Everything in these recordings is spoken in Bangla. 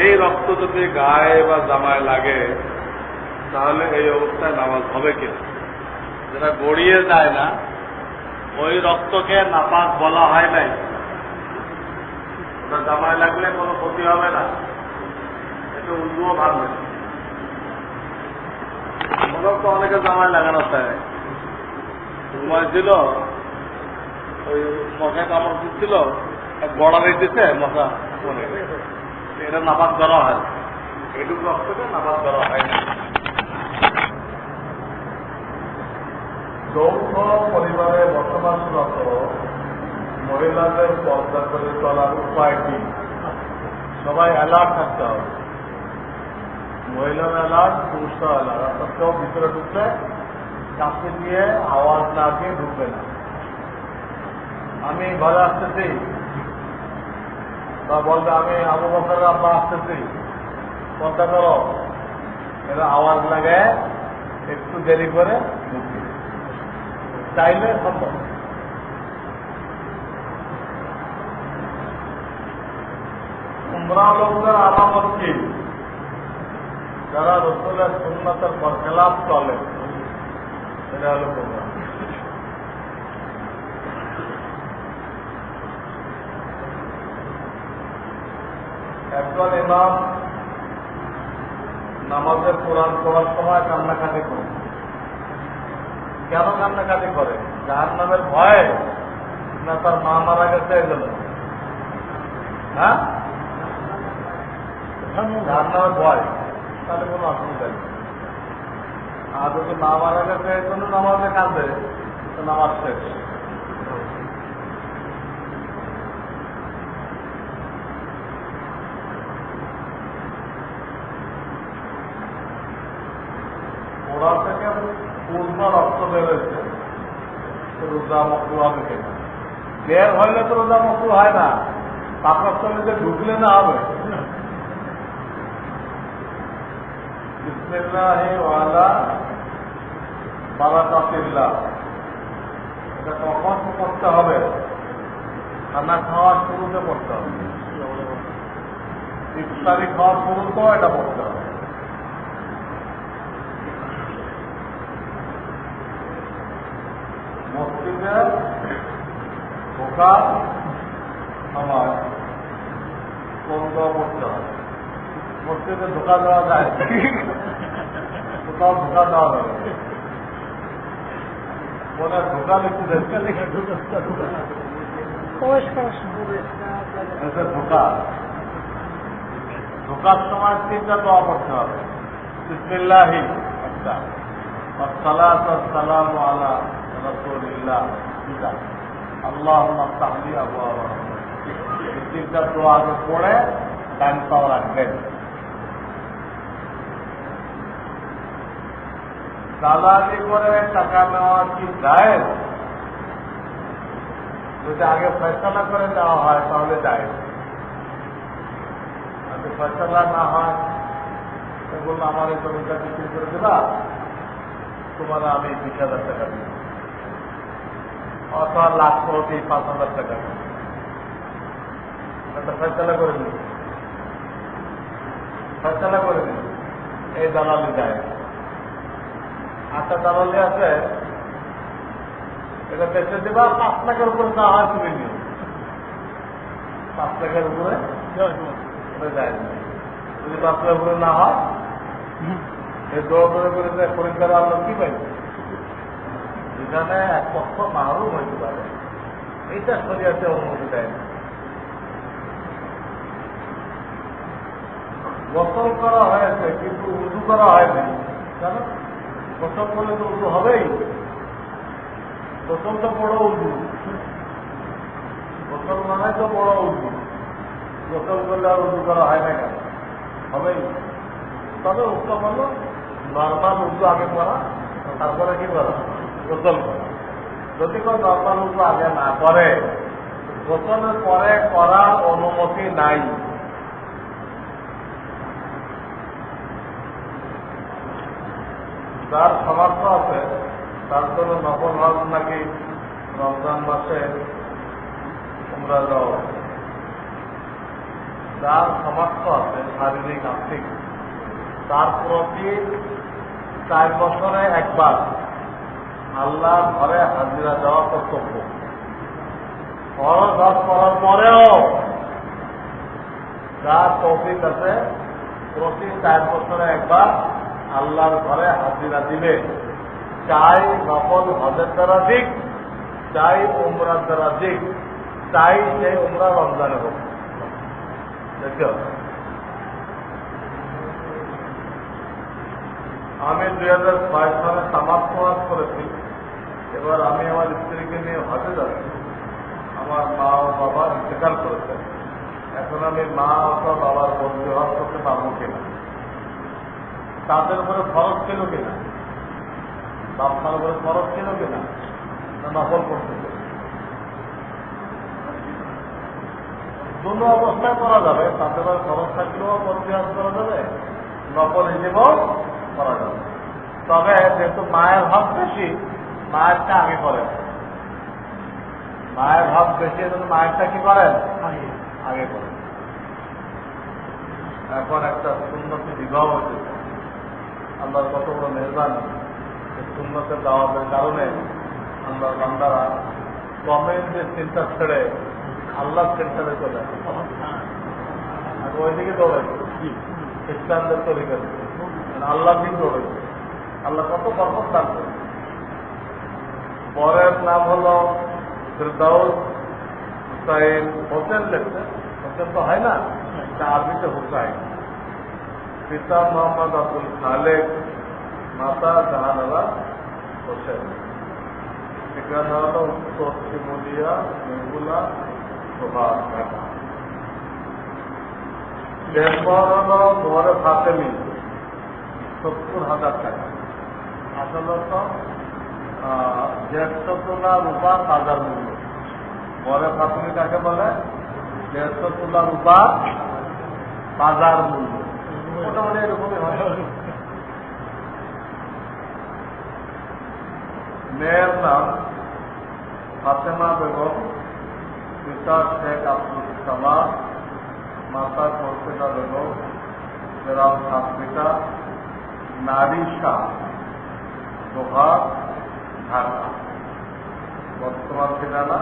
এই রক্ত যদি গায়ে বা জামায় লাগে, তাহলে এই অবস্থায় নামাজ হবে কিনা যেটা গড়িয়ে যায় না, ওই রক্তকে নাপাক বলা হয় নাই। ওটা জামায় লাগলে কোনো ক্ষতি হবে না। এটা উজুও ভাববে। ওরা তো অনেকে জামায় লাগানো চায়। ঘুমায় ছিল, ওই মশা কামড় দিচ্ছিল গড়া দিতেছে মশা। এটা নাপাক করা হয়। এটুকু রক্তকে নাপাক করা হয় না। যৌথ পরিবারে বসবাসরত মহিলাদের পর্দা করে চলার উপায় কি? সবাই অ্যালার্ট থাকতে হবে। মহিলারা অ্যালার্ট পুরুষরা অ্যালার্ট অর্থাৎ ভিতরে ঢুকলে কাছে দিয়ে আওয়াজ না দিয়ে ঢুকবে না। আমি ঘরে আসতেছি। বা বলবে আমি আবু বকর আব্বা আসতেছি। পর্দা করো এরা আওয়াজ লাগে, একটু দেরি করে চাইলে সম্ভব। উমরা লোকদের আলামত কি যারা রসুলের সুন্নতের বরখেলাপ চলে এটা হলো উমরা একজন ইমাম নামাজের কোরআন পড়ার সময় কান্নাকাটি করে। কেন কান্নাকাটি করে? যার নামের ভয়ে না তার মা মারা গেছে এই হ্যাঁ? যার নামের ভয়, তাহলে কোনো অসুবিধা নেই। আর যদি মা মারা গেছে, এই জন্য নামাজে কাঁদে নামাজ শেষ ওরা থেকে পূর্ণ রক্ত বেরোচ্ছে রোজা মকরু হবে কেনা? বের হইলে তো রোজা মকরু হয় না। পাকস্থলীতে ঢুকলে না হবে। বিসমিল্লাহি এটা কখন করতে হবে? খানা খাওয়ার শুরুতে পড়তে হবে। ইফতারি খাওয়ার শুরুতেও এটা পড়তে হবে। फिगर होगा हमारे। मुझसे तो धोखा दवा जाए धोखा धोखा दवा रहे बोले धोखा लिखी धोखा धोखा धोखा। समाज तीन का दवा पड़ते हैं ही। अच्छा। और सलाह तो सलाम वाला। رسول الله দুটা اللهم افتح لي ابواب رحمتك এই তিনটা দোয়া আগে পড়ে ডান পাও রাখবেন দালালি করে টাকা নেওয়া কি যায় যদি আগে ফেসলা করে দেওয়া হয় তাহলে যায় যদি ফেসলা না হয় তো বললো আমার এই জমিটা বিক্রি করে দেবা তোমার আমি বিশ হাজার টাকা দিব অথবা লাখ কোটি পাঁচ হাজার টাকা। দিব ফেসলা করে দিল ফেসলা করে দিল এই দালালি যায় আটটা দালালি আছে। এটা বেঁচে দেবা পাঁচ লাখের উপরে না হয় তুমি নিও। পাঁচ লাখের উপরে যায় যদি পাঁচ লাখের উপরে না হয় এই দৌড় করে যে পরীক্ষার আলো কি পাইবে? এখানে এক পক্ষ মারও হইতে পারে। এইটা শরীয়তে অনুমতি দেয় না। গোসল করা হয়েছে, কিন্তু উজু করা হয়নি। জানো গোসল করলে তো উজু হবেই। গোসল তো বড় উজু। গোসল মানে তো বড় উজু। গোসল করলে আর উজু করা হয় না কেন? হবেই। তবে উত্তম হলো নর্মাল উজু আগে করা, তারপরে কি করা? গোসল করা। যদি কেউ নর্মাল উজু আগে না করে। গোসলের পরে করার অনুমতি নাই। যার সামর্থ্য আছে, তার জন্য নকল হজ নাকি রমজান মাসে তোমরা যাও যার সামর্থ্য আছে, শারীরিক, আর্থিক, তার প্রতি চার বছরে একবার আল্লাহর ঘরে হাজিরা দেওয়া কর্তব্য। হজ করার পরেও যার তৌফিক আছে, প্রতি চার বছরে একবার আল্লাহর ঘরে হাজিরা দিলে। চাই নকল হজের দ্বারা দিক, চাই উমরার দ্বারা দিক, চাই সেই উমরা রমজানে হোক। দেখো আমি দুই হাজার ছয় সালে সমাজ করেছি এবার আমি আমার স্ত্রীকে নিয়ে হজে যাচ্ছি। আমার মা ও বাবা ইন্তেকাল করেছে। এখন আমি মা অথবা বাবার বন্ধু হজ করতে পারব কিনা? তাদের উপরে খরচ ছিল কিনা? বাপমার উপরে খরচ ছিল কিনা? না নকল করতে? দুটো অবস্থায় করা যাবে। তাতে করে খরচ থাকলেও পরিহার করা যাবে নকল হিসেবেও করা যাবে। তবে যেহেতু মায়ের ভাব বেশি মায়েরটা আগে করেন। মায়ের ভাব বেশি এজন্য মায়েরটা কি করেন? আগে। করেন। এখন একটা সুন্নতি বিবাহ হয়েছে। আল্লাহর কত বড় মেহরবানি সুন্নতের দাওয়াতের কারণে আল্লাহর বান্দারা কমেন্টের চিন্তা ছেড়ে আল্লাহ সেন্টারে চলে আসে। ওইদিকে দৌড়াইছে খ্রিস্টানদের তৈরি তরিকা আল্লাহ দিন দৌড়াইছে আল্লাহ কত বরকত দান করে পরের নাম হল ফিরদাউস হুসাইন হোসেন লেখছে। হোসেন তো হয় না আরবিতে হুসাইন। পিতা মোহাম্মদ আব্দুল খালেক, মাতা জাহানারা হোসেন। ঠিকানা হল উত্তর শিমুলিয়া ঢাকা মেম্বর হল ঘরে ফাতেমি, সত্তর হাজার টাকা। আসলে দেড়শো তোলা রূপা বাজার মূল্য। ঘরে ফাতেমি কাকে বলে? দেড়শো তোলা রূপা বাজার মূল্য। মোটামুটি এরকমই হয়। মেয়ের নাম ফাতেমা বেগম পিতা শেখ আব্দুল সালাম মাতা কল্পনা বেগম গ্রাম সাতমিটা নারী শাহ ঢাকা বর্তমান ঠিকানা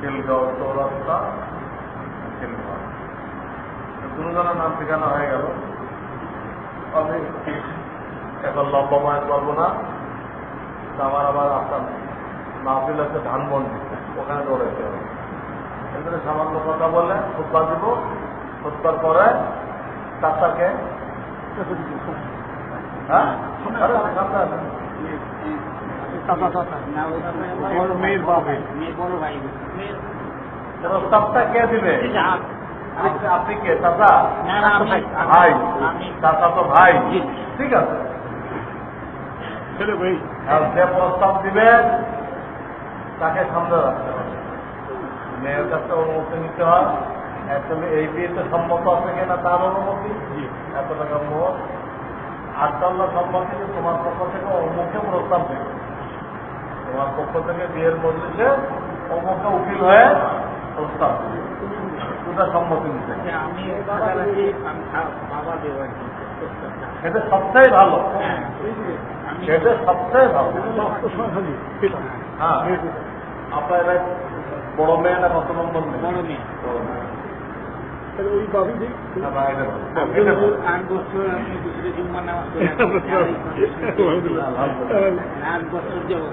খিলগাঁও চৌরাস্তা খিলগাঁও। দুজনের নাম ঠিকানা হয়ে গেল। আমি এখন লম্বাময় করব না। আমার আবার আপনার মাহফিল আছে ধানমন্ডি ওখানে দৌড়াইতে হবে। এখানে সামান্য কথা বলে খুববা দিব। খুববার পরে চাচাকে হ্যাঁ? আরে, সামনে আসেন। বড় মেয়ের প্রস্তাবটা কে দিবে আপনি- আপনি কে? চাচা ভাই। চাচা তো ভাই। ঠিক আছে। যে প্রস্তাব দিবে তাকে সামনে রাখতে হবে। মেয়ের কাছে অনুমতি নিতে হয়। অ্যাকচুয়ালি এই বিয়েতে সম্মত আছে কিনা তার অনুমতি? এত টাকা মোট। আটটাল্লা সম্মতি তোমার পক্ষ থেকে অমুখে প্রস্তাব দেবে। তোমার পক্ষ থেকে বিয়ের মজলিসে অমুখে উকিল হয়ে প্রস্তাব ওটা সম্মতি নিতে। সেটা সবচেয়ে ভালো। সেটা সবচেয়ে ভালো। হ্যাঁ। আপনার বড় মেয়ে না কত নম্বর মেয়ে? ওই বাবু। আট বছর আমি দুসরে জুম্মা নামাজ আট বছর যাব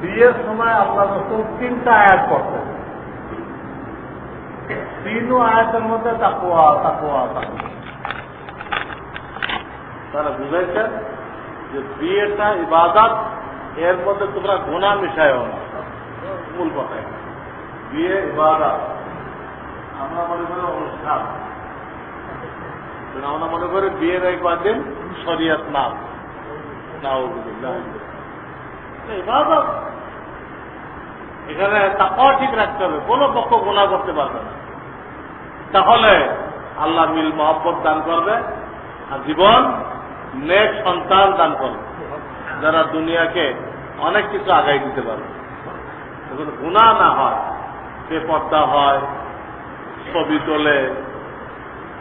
বিয়ের সময় আল্লাহ রসুল তিনটা আয়াত করতেন তিনও আয়াতের মধ্যে তাকুয়া তাকুয়া তারা যে বিয়েটা এর মধ্যে তোমরা গুণা মিশায়ও না। মূল কথা বিয়ে ইবাদত। আমরা মনে করি অনুষ্ঠান। আমরা মনে করি বিয়ের একবার দিন শরিয়ত নাম এখানে তাকাও ঠিক রাখতে হবে, কোনো পক্ষ গোনা করতে পারবে না। তাহলে আল্লাহ মিল মহব্বত দান করবে, আর জীবন নেক সন্তান দান করবে, যারা দুনিয়াকে অনেক কিছু আগাই দিতে পারবে। যখন গুণা না হয় বেপর্দা হয়, ছবি তোলে,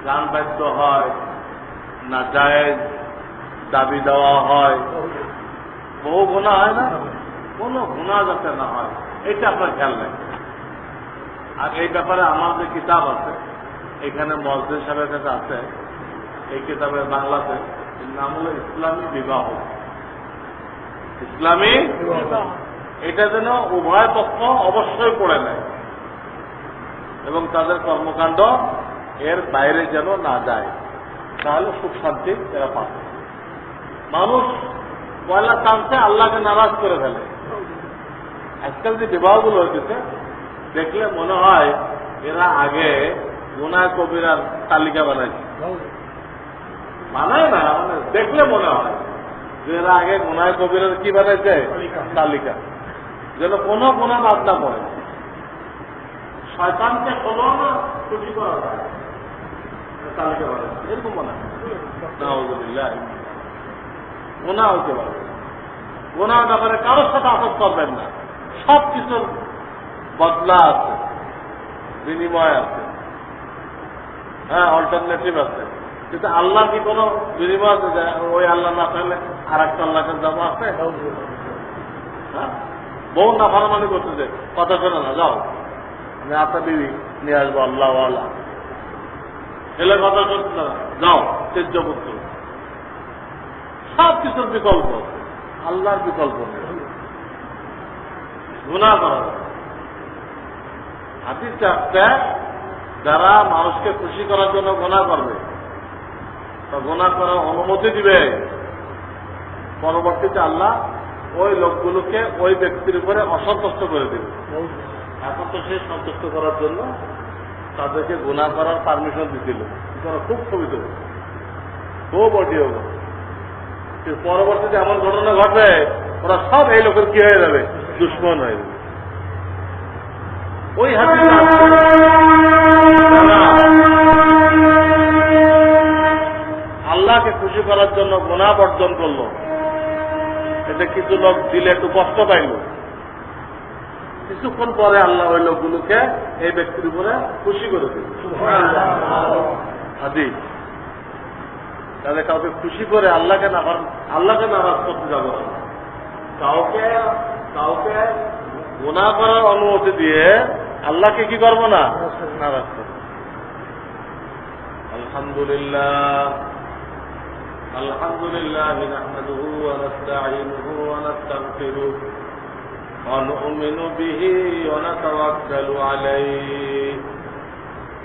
গান বাদ্য হয়, না যায় দাবি দেওয়া হয়। বহু গুণা হয় না? কোনো গুণা যাতে না হয়, এটা আপনার খেয়াল রাখবেন। আর এই ব্যাপারে আমার যে কিতাব আছে, এখানে মসজিদ সাহেবের কাছে আছে। এই কিতাবের বাংলাতে নাম হলো ইসলামী বিবাহ। ইসলামী এটা যেন উভয় পক্ষ অবশ্যই পড়ে নেয় এবং তাদের কর্মকাণ্ড এর বাইরে যেন না যায়। তাহলে সুখ শান্তি এরা পাবে। মানুষ পয়লা চান্সে আল্লাহকে নারাজ করে ফেলে। আজকাল যে বিবাহগুলো হয়েছে দেখলে মনে হয় এরা আগে গুনায় কবিরার তালিকা বানাইছে। বানায় না মানে দেখলে মনে হয় যে এরা আগে গুনায় কবিরার কি বানাইছে? তালিকা। যেন কোনো গুণা বাদ না পড়ে। শয়তানকে কোনো না খুশি করা যায়। তালিকা বানাইছে। এরকম মনে হয় নাউজুবিল্লাহ। হইতে পারে। গুনাহ ব্যাপারে কারোর সাথে আপদ করবেন না। সব কিছুর বদলা আছে, বিনিময় আছে। হ্যাঁ অল্টারনেটিভ আছে। কিন্তু আল্লাহ কি কোনো বিনিময় আছে ওই আল্লাহ না পেলে আর একটা আল্লাহকে যাব আছে? হ্যাঁ? বউ না ভালো ফারামানি করতেছে কথা শোনে না, যাও। আমি আপনার বিবি, নিয়ে আসব আল্লাহ আল্লাহ এলে কথা শুনতে না, যাও, তেজ্য পুত্র। সব কিছুর বিকল্প। আল্লাহর বিকল্প গুণা করা। হাতির চারটা যারা মানুষকে খুশি করার জন্য গোনা করবে গোনা করার অনুমতি দিবে। পরবর্তীতে আল্লাহ ওই লোকগুলোকে ওই ব্যক্তির উপরে অসন্তুষ্ট করে দেবে। এখন তো সে সন্তুষ্ট করার জন্য তাদেরকে গুণা করার পারমিশন তারা খুব দেবে খুব অডিও। পরবর্তীতে এমন ঘটনা ঘটবে ওরা সব এই লোকের কি হয়ে যাবে? দুশ্মন হয়ে যাবে। ওই হাতে আল্লাহকে খুশি করার জন্য গুণা বর্জন করল। এতে কিছু লোক দিলে একটু কষ্ট পাইল। কিছুক্ষণ পরে আল্লাহ ওই লোকগুলোকে এই ব্যক্তির উপরে খুশি করে দিল। আদি তাহলে কাউকে খুশি করে আল্লাহকে না আল্লাহকে নারাজ করতে যাবো না। কাউকে কাউকে গুণা করার অনুমতি দিয়ে আল্লাহকে কি করবো না নারাজ করবো আলহামদুলিল্লাহ الحمد لله نحمده ونستعينه ونستغفره ونؤمن به ونتوكل عليه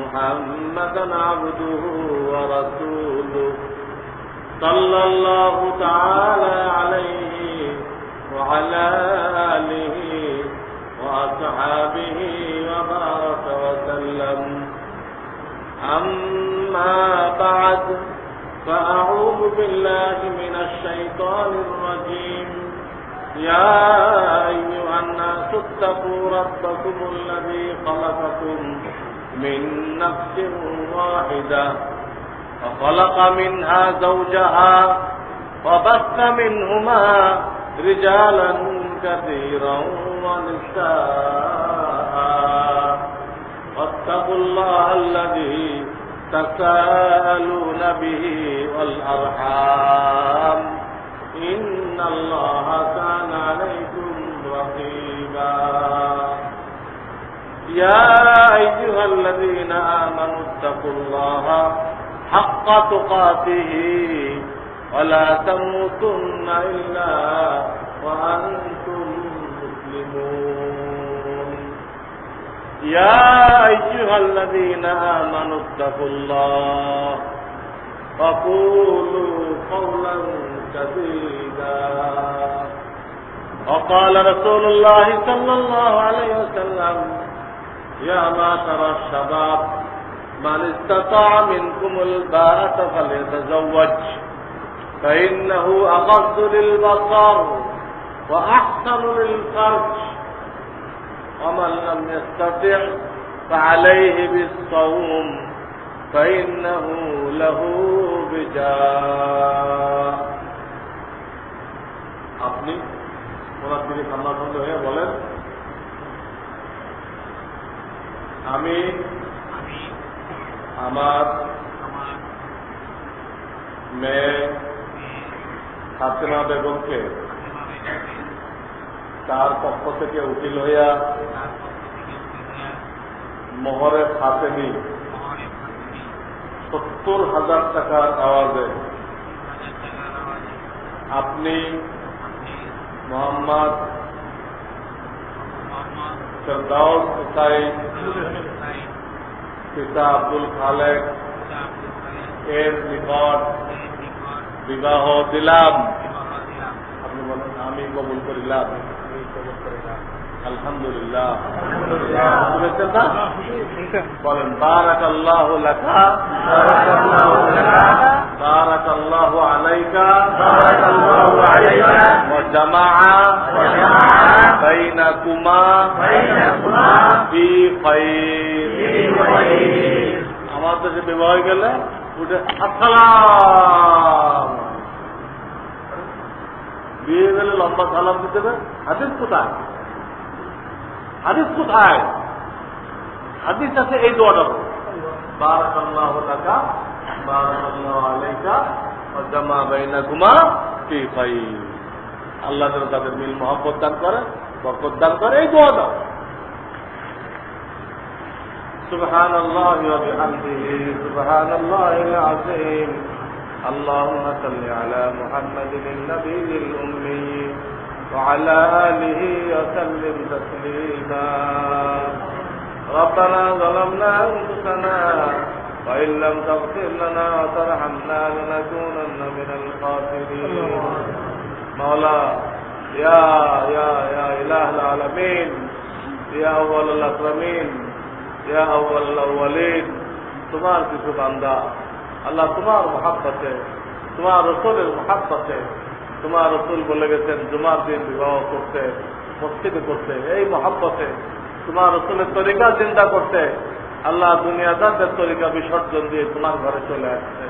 محمدا عبده ورسوله صلى الله تعالى عليه وعلى آله وأصحابه وبارك وسلم. أما بعد فأعوذ بالله من الشيطان الرجيم. يا أيها الناس اتقوا ربكم الذي خلقكم من نفس واحدة وخلق منها زوجها وبث منهما رجالا كثيرا ونساء. واتقوا الله الذي تساءلون به والأرحام. إن الله كان عليكم رقيبا. يا أيها الذين آمنوا اتقوا الله حق تقاته ولا تموتن إلا وأنتم مسلمون يا أيها الذين آمنوا اتقوا الله وقولوا قولا سديدا وقال رسول الله صلى الله عليه وسلم يا معشر الشباب من استطاع منكم الباءة فليتزوج فإنه أغض للبصر وأحسن للفرج. ومن لم يستطع فعليه بالصوم فإنه له بجاء. বেগমকে। তার পক্ষ থেকে উকিল হইয়া মোহরের হাতে নিই সত্তর হাজার টাকার আওয়াজে আপনি মোহাম্মদ ফেরদাউস হুসাইন পিতা আব্দুল খালেক এর নিকট বিবাহ দিলাম। কবুল করিলাম আলহামদুলিল্লাহ শুনেছেন না বলেন বিবাহ গেলে উঠে আসসালাম বিয়ে গেলে লম্বা সালাম দিতে হবে হাদিস কোথায় হাদিস কোথায় হাদিস আছে এই দোয়াটা বারাক আল্লাহ টাকা বারাক আল্লাহ আলাইকা জামা বাইনাকুমা ফি খাইর আল্লাহ যেন তাদের মিল মহব্বত দান করে বরকত দান করে এই দোয়া দাও سبحان الله وبحمده سبحان الله العظيم اللهم صل على محمد النبي الأمي وعلى آله وسلم تسليما ربنا ظلمنا أنفسنا وإن لم تغفر لنا وترحمنا لنكونن من الخاسرين مولا يا يا يا إله العالمين يا أول الأكرمين يا أول الأولين তোমার কিছু বান্দা আল্লাহ তোমার মহাব্বতে তোমার রসুলের মহাব্বতে তোমার রসুল বলে গেছেন জুমার দিন বিবাহ করতে মসজিদে করতে এই মহাব্বতে তোমার রসুলের তরিকা চিন্তা করতে আল্লাহ দুনিয়াদারদের তরিকা বিসর্জন দিয়ে তোমার ঘরে চলে আসছে।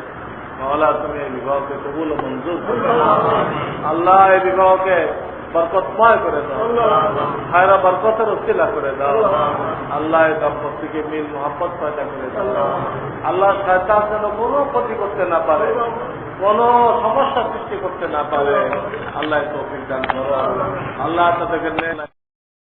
মহলা তুমি এই বিবাহকে কবুল মঞ্জুর আল্লাহ এই বিবাহকে বরকতময় করে দাও। ভাইরা বরকতের উচিলা করে দাও। আল্লাহ দম্পতিকে মিল মোহাম্মত পয়দা করে দাও। আল্লাহ শয়তান যেন কোনো ক্ষতি করতে না পারে, কোন সমস্যা সৃষ্টি করতে না পারে। আল্লাহ তৌফিক দান করো। আল্লাহ তাদেরকে